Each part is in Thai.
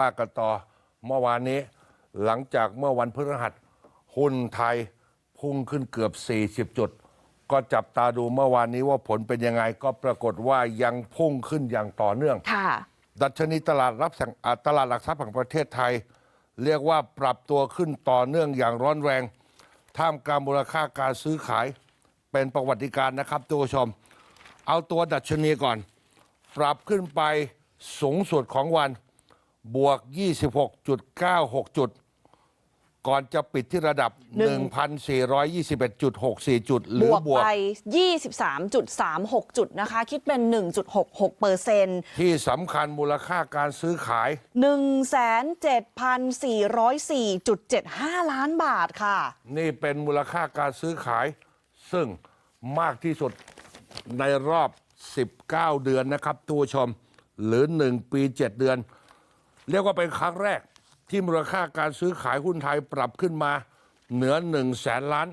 ว่ากันต่อเมื่อวานนี้ หลังจากเมื่อวันพฤหัสหุ้นไทยพุ่งขึ้นเกือบ 40 จุด ก็จับตาดูเมื่อวานนี้ว่าผลเป็นยังไงก็ปรากฏว่ายังพุ่งขึ้นอย่างต่อเนื่อง ค่ะ ดัชนีตลาดรับสั่งอ่าตลาดหลักทรัพย์แห่งประเทศไทย เรียกว่าปรับตัวขึ้นต่อเนื่องอย่างร้อนแรง ท่ามกลางมูลค่าการซื้อขายเป็นประวัติการณ์นะครับทุกผู้ชม เอาตัวดัชนีก่อน ปรับขึ้นไปสูงสุดของวัน บวก 26.96 จุด ก่อนจะปิดที่ระดับหนึ่ง1,421.64 จุด หรืบอวกบวกไป 23.36 จุดนะคะ คิดเป็น 1.66เปอร์เซ็นต์ที่สำคัญมูลค่าการซื้อขาย107,404.75 ล้านบาทค่ะ นี่เป็นมูลค่าการซื้อขาย ซึ่งมากที่สุดในรอบ 19 เดือนนะครับทุกผู้ชม หรือ 1 ปี 7 เดือน เรียกว่าเป็นครั้งแรกที่มูลค่าการซื้อขายหุ้นไทยปรับขึ้นมา เหนือ1แสนล้าน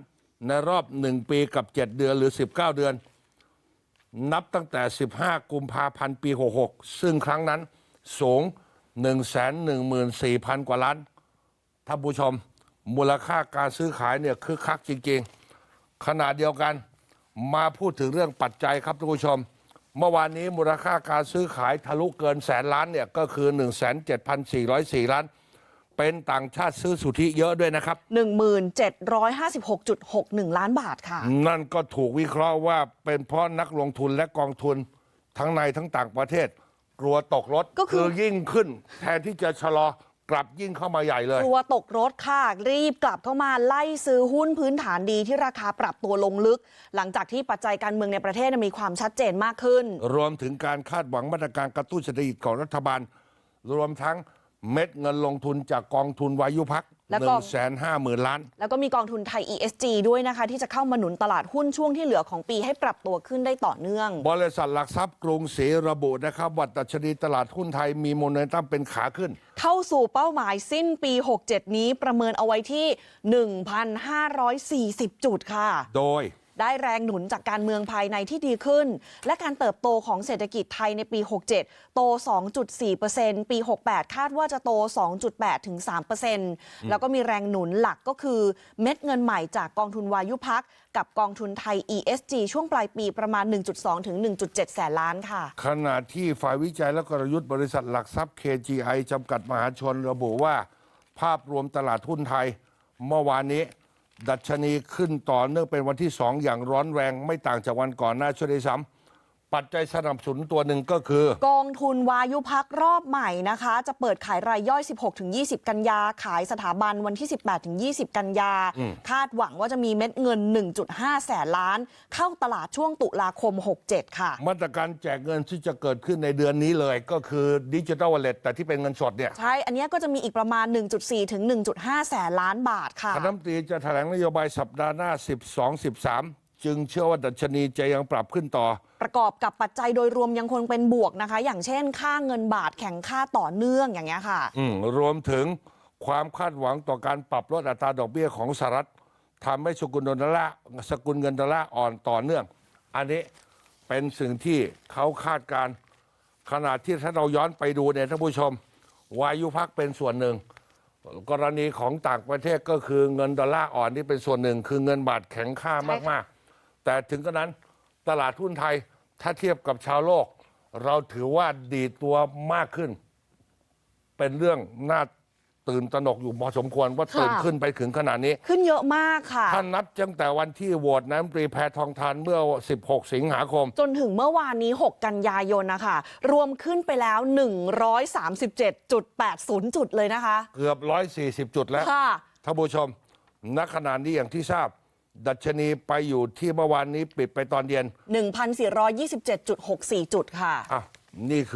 ในรอบ 1 ปีกับ 7 เดือนหรือ 19 เดือน นับตั้งแต่ 15 กุมภาพันธ์ปี 66 ซึ่งครั้งนั้นสูง 114,000 กว่าล้านท่านผู้ชม มูลค่าการซื้อขายเนี่ยคึกคักจริงๆ ขณะเดียวกันมาพูดถึงเรื่องปัจจัยครับท่านผู้ชม เมื่อวานนี้มูลค่าการซื้อขายทะลุเกินแสนล้านเนี่ยก็คือ107,404 ล้าน เป็นต่างชาติซื้อสุทธิเยอะด้วยนะครับ 1756.61 ล้านบาทค่ะ นั่นก็ถูกวิเคราะห์ว่าเป็นเพราะนักลงทุนและกองทุนทั้งในทั้งต่างประเทศ กลัวตกรถก็คือ ยิ่งขึ้น แทนที่จะชะลอ กลับยิ่งเข้ามาใหญ่เลยกลัวตกรถค่ะ รีบกลับเข้ามาไล่ซื้อหุ้นพื้นฐานดีที่ราคาปรับตัวลงลึก หลังจากที่ปัจจัยการเมืองในประเทศมีความชัดเจนมากขึ้น รวมถึงการคาดหวังมาตรการกระตุ้นเศรษฐกิจของรัฐบาล รวมทั้งเม็ดเงินลงทุนจากกองทุนวายุพัก แล้วหก็นึ่งแสนห้าหมื่นล้าน แล้วก็มีกองทุนไทย ESG ด้วยนะคะ ที่จะเข้ามาหนุนตลาดหุ้นช่วงที่เหลือของปีให้ปรับตัวขึ้นได้ต่อเนื่อง บริษัทหลักทรัพย์กรุงศรีระบุนะครับว่าดัชนีตลาดหุ้นไทยมีโมเมนตัมเป็นขาขึ้น เข้าสู่เป้าหมายสิ้นปี 67 นี้ประเมินเอาไว้ที่ 1,540 จุดค่ะ โดย ได้แรงหนุนจากการเมืองภายในที่ดีขึ้น และการเติบโตของเศรษฐกิจไทยในปี 67 โต 2.4%ปี 68 คาดว่าจะโต 2.8 ถึง 3%แล้วก็มีแรงหนุนหลักก็คือเม็ดเงินใหม่จากกองทุนวายุพักกับกองทุนไทย ESG ช่วงปลายปีประมาณ 1.2 ถึง 1.7 แสนล้านค่ะ ขณะที่ฝ่ายวิจัยและกลยุทธ์บริษัทหลักทรัพย์ KGI จำกัดมหาชนระบุว่า ภาพรวมตลาดหุ้นไทยเมื่อวานนี้ ดัชนีขึ้นต่อเนื่องเป็นวันที่สองอย่างร้อนแรงไม่ต่างจากวันก่อนหน้าช่วยได้ซ้ำ ปัจจัยสนับสนุนตัวหนึ่งก็คือ กองทุนวายุพักรอบใหม่นะคะ จะเปิดขายรายย่อย 16-20 กันยา ขายสถาบันวันที่ 18-20 กันยา คาดหวังว่าจะมีเม็ดเงิน 1.5 แสนล้าน เข้าตลาดช่วงตุลาคม 67 ค่ะ มาตรการแจกเงินที่จะเกิดขึ้นในเดือนนี้เลยก็คือดิจิ t a ลวอลเล็ตแต่ที่เป็นเงินสดเนี่ย ใช่ อันเนี้ยก็จะมีอีกประมาณ 1.4 ถึง 1.5 แสนล้านบาทค่ะคณะรัฐมนตรีจะแถลงนโยบายสัปดาห์หน้า 12 13 จึงเชื่อว่าดัชนีจะยังปรับขึ้นต่อ ประกอบกับปัจจัยโดยรวมยังคงเป็นบวกนะคะ อย่างเช่น ค่าเงินบาทแข็งค่าต่อเนื่องอย่างเงี้ยค่ะ อืมรวมถึงความคาดหวังต่อการปรับลดอัตราดอกเบี้ยของสหรัฐทำให้สกุลดอลลาร์สกุลเงินดอลลาร์อ่อนต่อเนื่อง อันนี้เป็นสิ่งที่เขาคาดการณ์ขณะที่ถ้าเราย้อนไปดูเนี่ยท่านผู้ชม วายุพักเป็นส่วนหนึ่ง กรณีของต่างประเทศก็คือเงินดอลลาร์อ่อนนี่เป็นส่วนหนึ่ง คือเงินบาทแข็งค่าใช่ค่ะมากๆ แต่ถึงกระนั้นตลาดหุ้นไทยถ้าเทียบกับชาวโลก เราถือว่าดีดตัวมากขึ้น เป็นเรื่องน่าตื่นตระหนกอยู่พอสมควรว่าตื่นค่ะขึ้นไปถึงขนาดนี้ ขึ้นเยอะมากค่ะ ท่านนับตั้งแต่วันที่โหวตนายกรัฐมนตรีแพทองทานเมื่อ 16 สิงหาคม จนถึงเมื่อวานนี้ 6 กันยายนนะคะ รวมขึ้นไปแล้ว 137.80 จุดเลยนะคะ เกือบ 140 จุดแล้วค่ะท่านผู้ชมณขณะนี้อย่างที่ทราบ ดัชนีไปอยู่ที่เมื่อวานนี้ปิดไปตอนเย็น 1,427.64 จุดค่ะ อะ นี่คือ